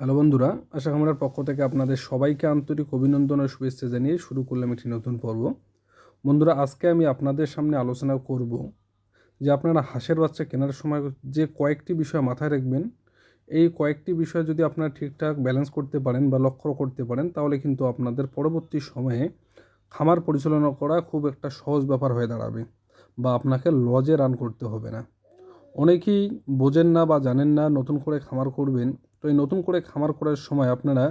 Hello বন্ধুরা, আশা কামরার পক্ষ থেকে আপনাদের সবাইকে আন্তরিক অভিনন্দন ও শুভেচ্ছা জানিয়ে শুরু করলাম একটি নতুন পর্ব। বন্ধুরা, আজকে আমি আপনাদের সামনে আলোচনা করব যে আপনারা হাঁসের বাচ্চা কেনার সময় যে কয়েকটি বিষয় মাথায় রাখবেন, এই কয়েকটি বিষয় যদি আপনারা ঠিকঠাক ব্যালেন্স করতে পারেন বা লক্ষ্য করতে পারেন, তাহলে কিন্তু আপনাদের পরবর্তী সময়ে খামার পরিচালনা করা খুব একটা সহজ ব্যাপার হয়ে দাঁড়াবে বা আপনাকে লজে রান করতে হবে না। অনেকেই বোঝেন না বা জানেন না, নতুন করে খামার করবেন তো এই নতুন করে খামার করার সময় আপনারা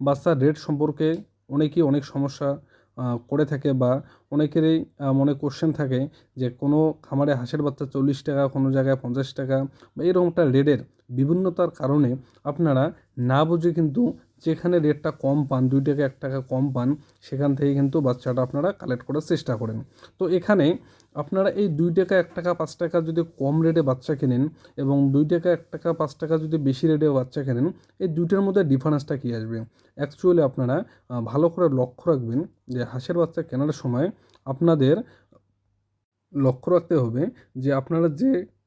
বাচ্চার রেট সম্পর্কে অনেকেই অনেক সমস্যা করে থাকে বা অনেকেরই মনে কোশ্চেন থাকে যে কোনো খামারে হাঁসের বাচ্চা চল্লিশ টাকা, কোনো জায়গায় পঞ্চাশ টাকা বা এরকমটা রেটের বিভিন্নতার কারণে আপনারা না বুঝে কিন্তু যেখানে রেটটা কম পান, দুই টাকা, এক টাকা কম পান, সেখান থেকে কিন্তু বাচ্চাটা আপনারা কালেক্ট করার চেষ্টা করেন। তো এখানে আপনারা এই দুই টাকা, এক টাকা, পাঁচ টাকা যদি কম রেটে বাচ্চা কেনেন এবং দুই টাকা, এক টাকা, পাঁচ টাকা যদি বেশি রেটে বাচ্চা কেনেন, এই দুইটার মধ্যে ডিফারেন্সটা কী আসবে? অ্যাকচুয়ালি আপনারা ভালো করে লক্ষ্য রাখবেন যে হাঁসের বাচ্চা কেনার সময় আপনাদের লক্ষ্য রাখতে হবে যে আপনারা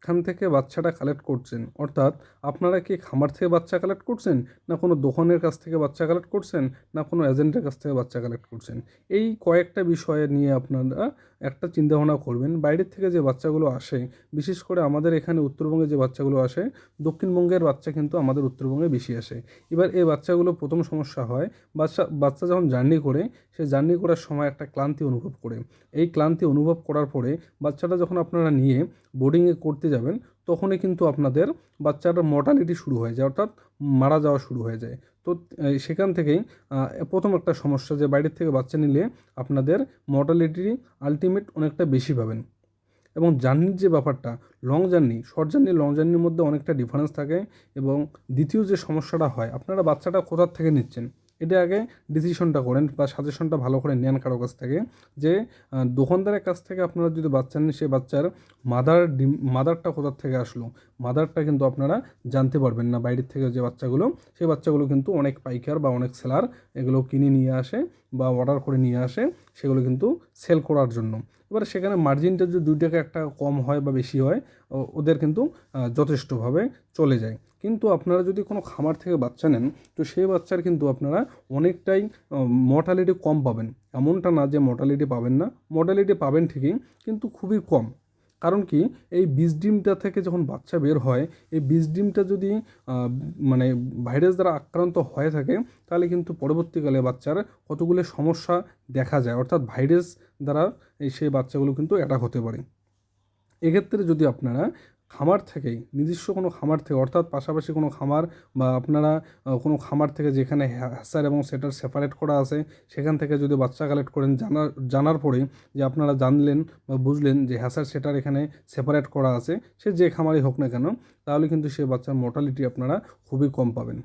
যেখান থেকে বাচ্চাটা কালেক্ট করছেন। অর্থাৎ আপনারা কি খামার থেকে বাচ্চা কালেক্ট করছেন? না কোনো দোকানের কাছ থেকে বাচ্চা কালেক্ট করছেন? না কোনো এজেন্টের কাছ থেকে বাচ্চা কালেক্ট করছেন? এই কয়েকটা বিষয়ে নিয়ে আপনারা একটা চিন্তাভাবনা করবেন। বাইরের থেকে যে বাচ্চাগুলো আসে, বিশেষ করে আমাদের এখানে উত্তরবঙ্গে যে বাচ্চাগুলো আসে, দক্ষিণবঙ্গের বাচ্চা কিন্তু আমাদের উত্তরবঙ্গে বেশি আসে। এবার এই বাচ্চাগুলো প্রথম সমস্যা হয়, বাচ্চা বাচ্চা যখন জার্নি করে, সে জার্নি করার সময় একটা ক্লান্তি অনুভব করে। এই ক্লান্তি অনুভব করার পরে বাচ্চাটা যখন আপনারা নিয়ে বোর্ডিংয়ে করতে যাবেন, তখনই কিন্তু আপনাদের বাচ্চাটার মর্টালিটি শুরু হয়ে যায়, অর্থাৎ মারা যাওয়া শুরু হয়ে যায়। তো সেখান থেকেই প্রথম একটা সমস্যা যে বাইরের থেকে বাচ্চা নিলে আপনাদের মর্টালিটি আলটিমেট অনেকটা বেশি পাবেন। এবং জার্নির যে ব্যাপারটা long journey short journey long জার্নির মধ্যে অনেকটা ডিফারেন্স থাকে এবং দ্বিতীয় যে সমস্যাটা হয়, আপনারা বাচ্চাটা কোথার থেকে নিচ্ছেন? এটা আগে ডিসিশনটা করেন বা সাজেশনটা ভালো করে নেন কারও কাছ থেকে যে দোকানদারের কাছ থেকে আপনারা যদি বাচ্চা নেন সেই বাচ্চার মাদার ডিম মাদারটা কোথার থেকে আসলো? মাদারটা কিন্তু আপনারা জানতে পারবেন না বাইরের থেকে যে বাচ্চাগুলো। সেই বাচ্চাগুলো কিন্তু অনেক পাইকার বা অনেক সেলার এগুলো কিনে নিয়ে আসে বা অর্ডার করে নিয়ে আসে, সেগুলো কিন্তু সেল করার জন্য। এবার সেখানে মার্জিনটা যদি দুই টাকা একটা কম হয় বা বেশি হয় ওদের কিন্তু যথেষ্টভাবে চলে যায়। কিন্তু আপনারা যদি কোনো খামার থেকে বাচ্চা নেন, তো সেই বাচ্চার কিন্তু আপনারা অনেকটাই মর্টালিটি কম পাবেন। এমনটা না যে মর্টালিটি পাবেন না। মর্টালিটি পাবেন ঠিকই, কিন্তু খুবই কম। কারণ কি, এই বীজ ডিমটা থেকে যখন বাচ্চা বের হয়, এই বীজ ডিমটা যদি মানে ভাইরাস দ্বারা আক্রান্ত হয়ে থাকে, তাহলে কিন্তু পরবর্তীকালে বাচ্চার কতগুলো সমস্যা দেখা যায়। অর্থাৎ ভাইরাস দ্বারা এই সেই বাচ্চাগুলো কিন্তু অ্যাটাক হতে পারে। এক্ষেত্রে যদি আপনারা খামার থেকেই, নিজস্ব কোনো খামার থেকে, অর্থাৎ পাশাপাশি কোনো খামার বা আপনারা কোনো খামার থেকে যেখানে হ্যাসার এবং সেটার সেপারেট করা আছে, সেখান থেকে যদি বাচ্চা কালেক্ট করেন, জানার জানার পরে যে আপনারা জানলেন বা বুঝলেন যে হ্যাসার, সেটার এখানে সেপারেট করা আছে, সে যে খামারই হোক না কেন, তাহলে কিন্তু সে বাচ্চার মর্টালিটি আপনারা খুবই কম পাবেন।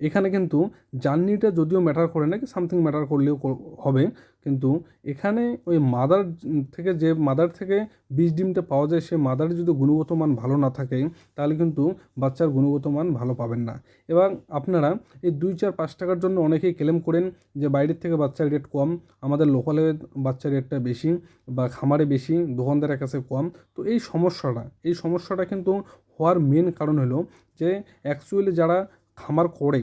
এখানে কিন্তু জার্নিটা যদিও ম্যাটার করে না কি সামথিং ম্যাটার করলেও হবে। কিন্তু এখানে ওই মাদার থেকে যে মাদার থেকে বীজ ডিমটা পাওয়া যায়, সে মাদারের যদি গুণগত মান ভালো না থাকে, তাহলে কিন্তু বাচ্চার গুণগত মান ভালো পাবেন না। এবং আপনারা এই দুই চার পাঁচ টাকার জন্য অনেকেই ক্লেম করেন যে বাইরের থেকে বাচ্চার রেট কম, আমাদের লোকালে বাচ্চার রেটটা বেশি বা খামারে বেশি, দোকানদারের কাছে কম। তো এই সমস্যাটা এই সমস্যাটা কিন্তু হওয়ার মেন কারণ হলো যে অ্যাকচুয়ালি যারা খামার করে,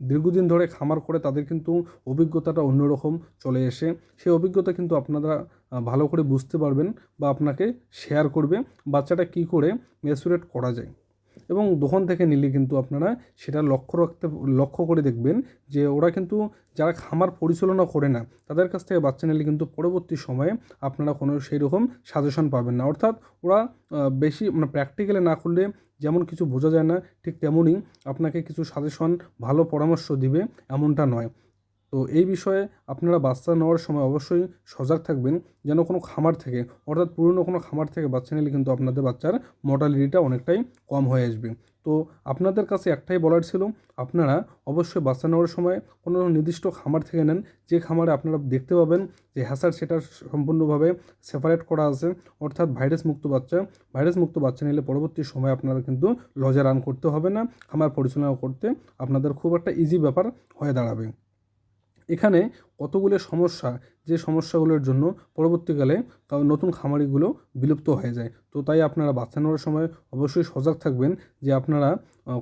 দীর্ঘদিন ধরে খামার করে তাদের কিন্তু অভিজ্ঞতাটা অন্যরকম চলে এসে, সেই অভিজ্ঞতা কিন্তু আপনারা ভালো করে বুঝতে পারবেন বা আপনাকে শেয়ার করবে। বাচ্চাটা কি করে মেসুরেট করা যায়। এবং দোকান থেকে নিলে কিন্তু আপনারা সেটা লক্ষ্য রাখতে, লক্ষ্য করে দেখবেন যে ওরা কিন্তু যারা খামার পরিচালনা করে না, তাদের কাছ থেকে বাচ্চা নিলে কিন্তু পরবর্তী সময়ে আপনারা কোনো সেই রকম সাজেশন পাবেন না। অর্থাৎ ওরা বেশি মানে প্র্যাকটিক্যালে না করলে যেমন কিছু বোঝা যায় না, ঠিক তেমনই আপনাকে কিছু সাজেশন ভালো পরামর্শ দিবে এমনটা নয়। তো এই বিষয়ে আপনারা বাচ্চা নেওয়ার সময় অবশ্যই সজাগ থাকবেন যেন কোনো খামার থেকে, অর্থাৎ পুরনো কোনো খামার থেকে বাচ্চা নিলে কিন্তু আপনাদের বাচ্চার মর্টালিটিটা অনেকটাই কম হয়ে আসবে। তো আপনাদের কাছে একটাই বলার ছিল, আপনারা অবশ্যই বাচ্চা নেওয়ার সময় কোনো নির্দিষ্ট খামার থেকে নেন, যে খামারে আপনারা দেখতে পাবেন যে হ্যাসার সেটা সম্পূর্ণভাবে সেপারেট করা আছে, অর্থাৎ ভাইরাস মুক্ত বাচ্চা ভাইরাস মুক্ত বাচ্চা নিলে পরবর্তী সময় আপনারা কিন্তু লজে রান করতে হবে না, খামার পরিচালনা করতে আপনাদের খুব একটা ইজি ব্যাপার হয়ে দাঁড়াবে। এখানে কতগুলো সমস্যা, যে সমস্যাগুলোর জন্য পরবর্তীকালে নতুন খামারিগুলো বিলুপ্ত হয়ে যায়। তো তাই আপনারা বাচ্চা নেওয়ার সময় অবশ্যই সজাগ থাকবেন যে আপনারা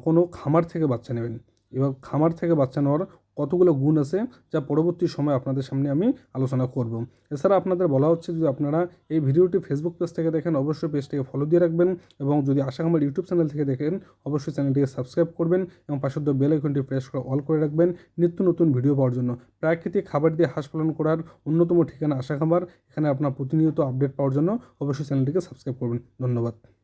কোনো খামার থেকে বাচ্চা নেবেন। এবার খামার থেকে বাচ্চা নেওয়ার কতগুলো গুণ আছে যা পরবর্তী সময় আপনাদের সামনে আমি আলোচনা করব। এছাড়া আপনাদের বলা হচ্ছে যদি আপনারা এই ভিডিওটি ফেসবুক পেজ থেকে দেখেন, অবশ্যই পেজটিকে ফলো দিয়ে রাখবেন এবং যদি আশা খামার ইউটিউব চ্যানেল থেকে দেখেন, অবশ্যই চ্যানেলটিকে সাবস্ক্রাইব করবেন এবং পাশের বেল আইকনটি প্রেস করে অল করে রাখবেন নিত্য নতুন ভিডিও পাওয়ার জন্য। প্রাকৃতিক খাবার দিয়ে হাঁস পালন করার অন্যতম ঠিকানা আশা খামার। এখানে আপনার প্রতিনিয়ত আপডেট পাওয়ার জন্য অবশ্যই চ্যানেলটিকে সাবস্ক্রাইব করবেন। ধন্যবাদ।